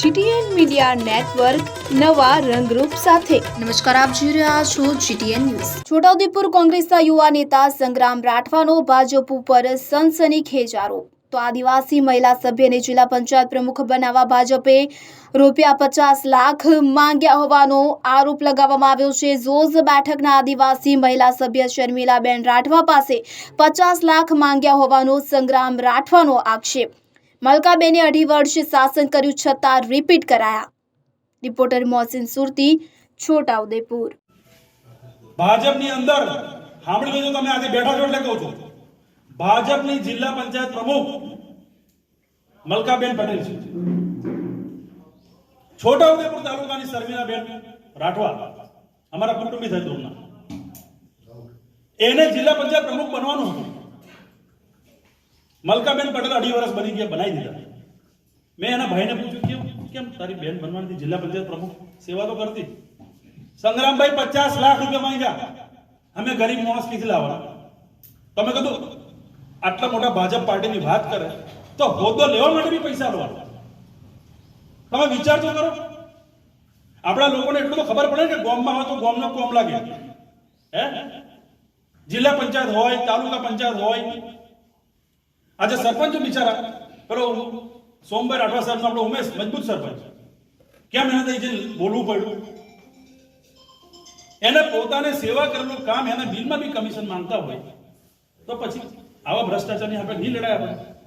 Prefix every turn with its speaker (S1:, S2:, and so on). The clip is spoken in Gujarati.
S1: જીટીએન મીડિયા નેટવર્ક નવા રંગરૂપ સાથે.
S2: નમસ્કાર આપ જોઈ રહ્યા છો જીટીએન ન્યૂઝ.
S1: છોટાઉદેપુર કોંગ્રેસના યુવા નેતા સંગ્રામ રાઠવાનો ભાજપ ઉપર સનસનીખેજ આરોપ તો આદિવાસી મહિલા સભ્યને જિલ્લા પંચાયત પ્રમુખ બનાવવા ભાજપે રૂપિયા પચાસ લાખ માંગ્યા હોવાનો આરોપ લગાવવામાં આવ્યો છે. ઝોઝ બેઠકના આદિવાસી મહિલા સભ્ય શર્મિલાબેન રાઠવા પાસે પચાસ લાખ માંગ્યા હોવાનો સંગ્રામ રાઠવાનો આક્ષેપ. મલકાબેને અઢી વર્ષ શાસન કર્યું છતાં રિપીટ કરાયા. રિપોર્ટર મોહસિન સુરતી, છોટાઉદેપુર.
S3: ભાજપની અંદર, સાંભળી લેજો તમે, આજે બેઠા છો એટલે કહું છું. ભાજપની જિલ્લા પંચાયત પ્રમુખ મલકાબેન પટેલ છે. છોટાઉદેપુર તાલુકાની શર્મિલાબેન રાઠવા, અમારા કુટુંબી થાય એને જિલ્લા પંચાયત પ્રમુખ બનવાનું હતું. મલકાબેન પટેલ અઢી વર્ષ બની ગયા, બનાવી દીધા. મેં એના ભાઈને પૂછ્યું, કેમ કેમ તારી બેન બનવાની જિલ્લા પંચાયત પ્રમુખ સેવા તો કરતી. સંગ્રામભાઈ પચાસ લાખ રૂપિયા માંગ્યા. અમે ગરીબ માણસ કીધી લાવવાના તમે કીધું, આટલા મોટા ભાજપ પાર્ટીની વાત કરે, તો હોદ્દો લેવા માટે બી પૈસા આપવાના તમે વિચાર તો કરો. આપણા લોકોને એટલું તો ખબર પડે કે ગોમમાં હોય તો ગોમનો કોમ લાગે. હે? જિલ્લા પંચાયત હોય, તાલુકા પંચાયત હોય આજે સરપંચ બિચારા. પેલો સોમભાઈ રાઠવા સાહેબ આપણો ઉમેશ, મજબૂત સરપંચ. કેમ એને તો જે બોલવું પડ્યું? એને પોતાને સેવા કરેલું કામ એના બિલમાં બી કમિશન માંગતા હોય. તો પછી આવા ભ્રષ્ટાચારની આપણે નહીં લડાય આપણે.